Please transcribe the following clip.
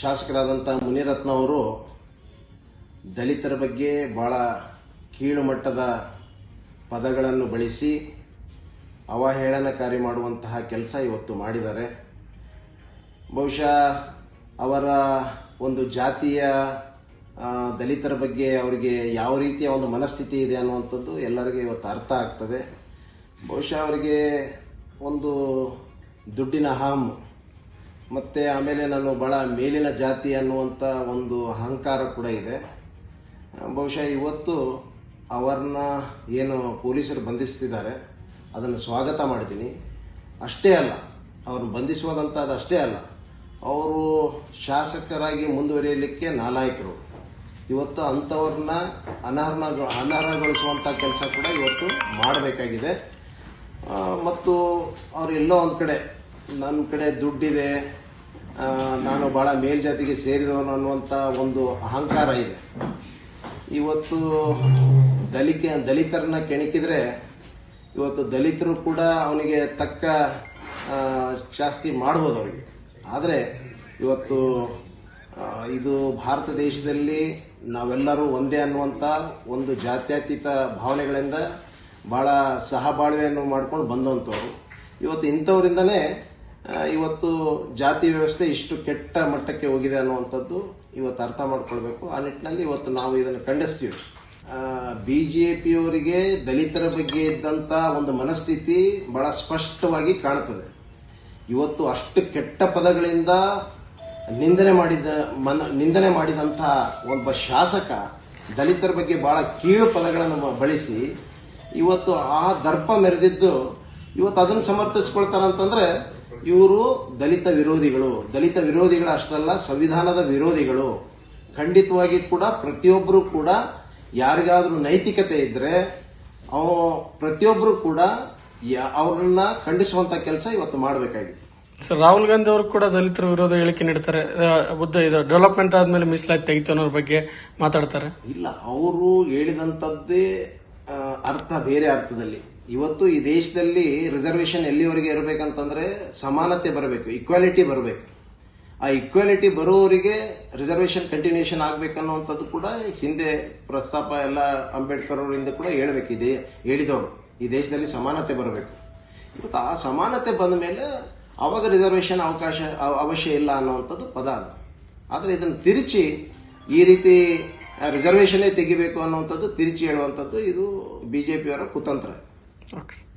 ಶಾಸಕರಾದಂಥ ಮುನಿರತ್ನ ಅವರು ದಲಿತರ ಬಗ್ಗೆ ಭಾಳ ಕೀಳು ಮಟ್ಟದ ಪದಗಳನ್ನು ಬಳಸಿ ಅವಹೇಳನಕಾರಿ ಮಾಡುವಂತಹ ಕೆಲಸ ಇವತ್ತು ಮಾಡಿದ್ದಾರೆ. ಬಹುಶಃ ಅವರ ಒಂದು ಜಾತಿಯ ದಲಿತರ ಬಗ್ಗೆ ಅವರಿಗೆ ಯಾವ ರೀತಿಯ ಒಂದು ಮನಸ್ಥಿತಿ ಇದೆ ಅನ್ನುವಂಥದ್ದು ಎಲ್ಲರಿಗೂ ಇವತ್ತು ಅರ್ಥ ಆಗ್ತದೆ. ಬಹುಶಃ ಅವರಿಗೆ ಒಂದು ದುಡ್ಡಿನ ಅಹಂ ಮತ್ತು ಆಮೇಲೆ ನಾನು ಭಾಳ ಮೇಲಿನ ಜಾತಿ ಅನ್ನುವಂಥ ಒಂದು ಅಹಂಕಾರ ಕೂಡ ಇದೆ. ಬಹುಶಃ ಇವತ್ತು ಅವರನ್ನ ಏನು ಪೊಲೀಸರು ಬಂಧಿಸ್ತಿದ್ದಾರೆ, ಅದನ್ನು ಸ್ವಾಗತ ಮಾಡಿದ್ದೀನಿ ಅಷ್ಟೇ ಅಲ್ಲ, ಅವ್ರನ್ನ ಬಂಧಿಸುವಂಥದ್ದು ಅಷ್ಟೇ ಅಲ್ಲ, ಅವರು ಶಾಸಕರಾಗಿ ಮುಂದುವರಿಯಲಿಕ್ಕೆ ನಾಲಾಯಕರು. ಇವತ್ತು ಅಂಥವ್ರನ್ನ ಅನರ್ಹ ಅನರ್ಹಗೊಳಿಸುವಂಥ ಕೆಲಸ ಕೂಡ ಇವತ್ತು ಮಾಡಬೇಕಾಗಿದೆ. ಮತ್ತು ಅವರು ಎಲ್ಲೋ ಒಂದು ಕಡೆ ನನ್ನ ಕಡೆ ದುಡ್ಡಿದೆ ನಾನು ಭಾಳ ಮೇಲ್ಜಾತಿಗೆ ಸೇರಿದವನು ಅನ್ನುವಂಥ ಒಂದು ಅಹಂಕಾರ ಇದೆ. ಇವತ್ತು ದಲಿಕೆ ದಲಿತರನ್ನ ಕೆಣಕಿದ್ರೆ ಇವತ್ತು ದಲಿತರು ಕೂಡ ಅವನಿಗೆ ತಕ್ಕ ಶಾಸ್ತಿ ಮಾಡ್ಬೋದು ಅವರಿಗೆ. ಆದರೆ ಇವತ್ತು ಇದು ಭಾರತ ದೇಶದಲ್ಲಿ ನಾವೆಲ್ಲರೂ ಒಂದೇ ಅನ್ನುವಂಥ ಒಂದು ಜಾತ್ಯತೀತ ಭಾವನೆಗಳಿಂದ ಭಾಳ ಸಹಬಾಳ್ವೆಯನ್ನು ಮಾಡ್ಕೊಂಡು ಬಂದಂಥವ್ರು ಇವತ್ತು ಇಂಥವರಿಂದನೇ ಇವತ್ತು ಜಾತಿ ವ್ಯವಸ್ಥೆ ಇಷ್ಟು ಕೆಟ್ಟ ಮಟ್ಟಕ್ಕೆ ಹೋಗಿದೆ ಅನ್ನುವಂಥದ್ದು ಇವತ್ತು ಅರ್ಥ ಮಾಡ್ಕೊಳ್ಬೇಕು. ಆ ನಿಟ್ಟಿನಲ್ಲಿ ಇವತ್ತು ನಾವು ಇದನ್ನು ಖಂಡಿಸ್ತೀವಿ. ಬಿ ಜೆ ಪಿಯವರಿಗೆ ದಲಿತರ ಬಗ್ಗೆ ಇದ್ದಂಥ ಒಂದು ಮನಸ್ಥಿತಿ ಬಹಳ ಸ್ಪಷ್ಟವಾಗಿ ಕಾಣುತ್ತದೆ ಇವತ್ತು ಅಷ್ಟು ಕೆಟ್ಟ ಪದಗಳಿಂದ ನಿಂದನೆ ಮಾಡಿದ, ಮನ, ನಿಂದನೆ ಮಾಡಿದಂಥ ಒಬ್ಬ ಶಾಸಕ ದಲಿತರ ಬಗ್ಗೆ ಬಹಳ ಕೀಳು ಪದಗಳನ್ನು ಬಳಸಿ ಇವತ್ತು ಆ ದರ್ಪ ಮೆರೆದಿದ್ದು ಇವತ್ತು ಅದನ್ನು ಸಮರ್ಥಿಸ್ಕೊಳ್ತಾರಂತಂದ್ರೆ ಇವರು ದಲಿತ ವಿರೋಧಿಗಳು. ದಲಿತ ವಿರೋಧಿಗಳು ಅಷ್ಟಲ್ಲ ಸಂವಿಧಾನದ ವಿರೋಧಿಗಳು. ಖಂಡಿತವಾಗಿ ಕೂಡ ಪ್ರತಿಯೊಬ್ಬರು ಕೂಡ ಯಾರಿಗಾದರೂ ನೈತಿಕತೆ ಇದ್ರೆ ಅವ ಪ್ರತಿಯೊಬ್ಬರು ಕೂಡ ಅವ್ರನ್ನ ಖಂಡಿಸುವಂತ ಕೆಲಸ ಇವತ್ತು ಮಾಡಬೇಕಾಗಿದೆ. ಸರ್ ರಾಹುಲ್ ಗಾಂಧಿ ಅವರು ಕೂಡ ದಲಿತರ ವಿರೋಧ ಹೇಳಿಕೆ ನೀಡ್ತಾರೆ. ಬುದ್ಧ ಇದು ಡೆವಲಪ್ಮೆಂಟ್ ಆದ್ಮೇಲೆ ಮೀಸಲಾತಿ ತೆಗಿತು ಅನ್ನೋದ್ರ ಬಗ್ಗೆ ಮಾತಾಡ್ತಾರೆ. ಇಲ್ಲ ಅವರು ಹೇಳಿದಂಥದ್ದೇ ಅರ್ಥ ಬೇರೆ ಅರ್ಥದಲ್ಲಿ. ಇವತ್ತು ಈ ದೇಶದಲ್ಲಿ ರಿಸರ್ವೇಷನ್ ಎಲ್ಲಿವರೆಗೆ ಇರಬೇಕಂತಂದ್ರೆ ಸಮಾನತೆ ಬರಬೇಕು ಇಕ್ವಾಲಿಟಿ ಬರಬೇಕು. ಆ ಇಕ್ವಾಲಿಟಿ ಬರೋವರಿಗೆ ರಿಸರ್ವೇಷನ್ ಕಂಟಿನ್ಯೂಷನ್ ಆಗಬೇಕನ್ನುವಂಥದ್ದು ಕೂಡ ಹಿಂದೆ ಪ್ರಸ್ತಾಪ ಎಲ್ಲ ಅಂಬೇಡ್ಕರ್ ಅವರಿಂದ ಕೂಡ ಹೇಳಬೇಕಿದೆ ಹೇಳಿದವರು ಈ ದೇಶದಲ್ಲಿ ಸಮಾನತೆ ಬರಬೇಕು. ಇವತ್ತು ಆ ಸಮಾನತೆ ಬಂದ ಮೇಲೆ ಅವಾಗ ರಿಸರ್ವೇಷನ್ ಅವಕಾಶ, ಅವ- ಅವಶ್ಯ ಇಲ್ಲ ಅನ್ನುವಂಥದ್ದು ಪದ ಅದು. ಆದರೆ ಇದನ್ನು ತಿರುಚಿ ಈ ರೀತಿ ರಿಸರ್ವೇಶನ್ನೇ ತೆಗಿಬೇಕು ಅನ್ನುವಂಥದ್ದು ತಿರುಚಿ ಹೇಳುವಂಥದ್ದು ಇದು ಬಿ ಜೆ ಪಿಯವರ ಕುತಂತ್ರ. Ox.